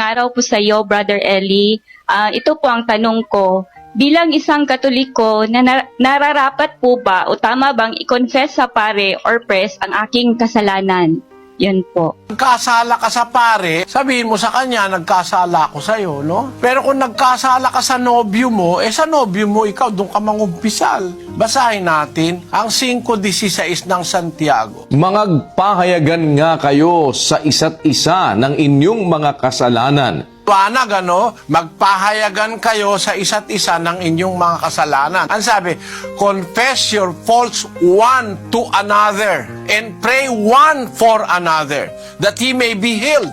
araw po sa iyo, Brother Eli. Ah, ito po ang tanong ko. Bilang isang katoliko, na- nararapat po ba o tama bang i-confess sa pare or press ang aking kasalanan? Yun po. Nagkasala ka sa pare, sabihin mo sa kanya, nagkasala ako sa'yo, no? Pero kung nagkasala ka sa nobyo mo, eh sa nobyo mo, ikaw, doon ka mangumpisal. Basahin natin ang 5.16 ng Santiago. Mangagpahayagan nga kayo sa isa't isa ng inyong mga kasalanan Liwanag, ano? Magpahayagan kayo sa isa't isa ng inyong mga kasalanan. Ang sabi, confess your faults one to another and pray one for another that he may be healed.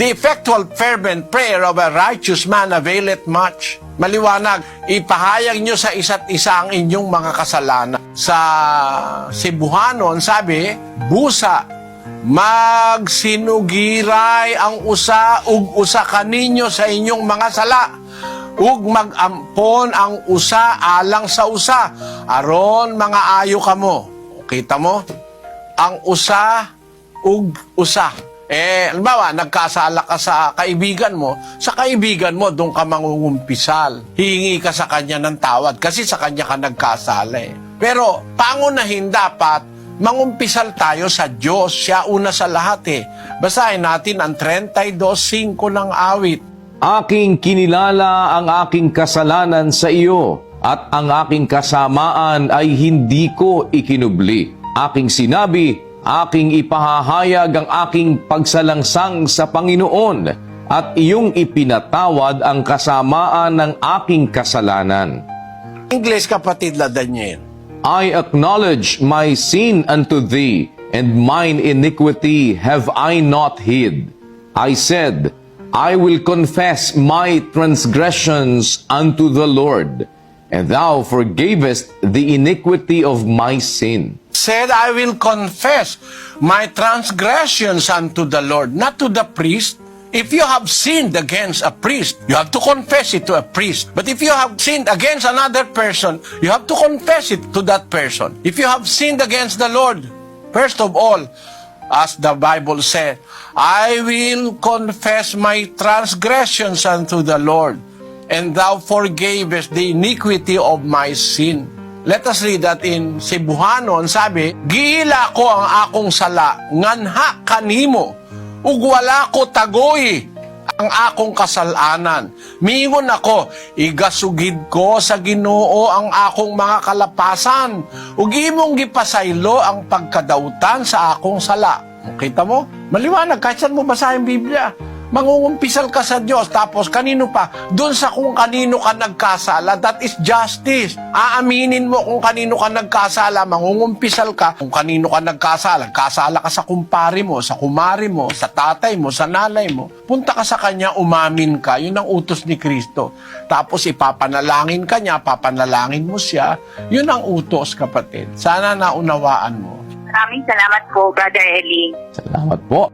The effectual fervent prayer of a righteous man availeth much. Maliwanag, ipahayag nyo sa isa't isa ang inyong mga kasalanan. Sa Cebuhanon, sabi, busa magsinugiray ang usa ug usa kaninyo sa inyong mga sala. Ug magampon ang usa alang sa usa. Aron mga ayo kamo kita mo? Ang usa ug usa. Eh, halimbawa, nagkasala ka sa kaibigan mo, sa kaibigan mo, doon ka mangungumpisal. Hihingi ka sa kanya ng tawad kasi sa kanya ka nagkasala eh. Pero, pangunahin dapat, mangumpisal tayo sa Diyos. Siya una sa lahat eh. Basahin natin ang 32.5 ng awit. Aking kinilala ang aking kasalanan sa iyo at ang aking kasamaan ay hindi ko ikinubli. Aking sinabi, aking ipahahayag ang aking pagsalangsang sa Panginoon at iyong ipinatawad ang kasamaan ng aking kasalanan. English kapatid la Daniel. I acknowledge my sin unto thee, and mine iniquity have I not hid. I said, I will confess my transgressions unto the Lord, and thou forgavest the iniquity of my sin. Said, I will confess my transgressions unto the Lord, not to the priest. If you have sinned against a priest, you have to confess it to a priest. But if you have sinned against another person, you have to confess it to that person. If you have sinned against the Lord, first of all, as the Bible said, I will confess my transgressions unto the Lord, and thou forgavest the iniquity of my sin. Let us read that in Cebuhanon, sabi, Giila ko ang akong sala, nganha kanimo, ug wala ko tagoy ang akong kasalanan. Mingon ako, igasugid ko sa ginoo ang akong mga kalapasan, ug imong gipasaylo ang pagkadautan sa akong sala. Kita mo? Maliwanag, kahit saan mo basahin Biblia. Mangungumpisal ka sa Diyos, tapos kanino pa? Doon sa kung kanino ka nagkasala, that is justice. Aaminin mo kung kanino ka nagkasala, mangungumpisal ka kung kanino ka nagkasala. Kasala ka sa kumpari mo, sa kumari mo, sa tatay mo, sa nanay mo. Punta ka sa kanya, umamin ka. Yun ang utos ni Kristo. Tapos ipapanalangin ka niya, papanalangin mo siya. Yun ang utos, kapatid. Sana naunawaan mo. Maraming salamat po, Brother Eli. Salamat po.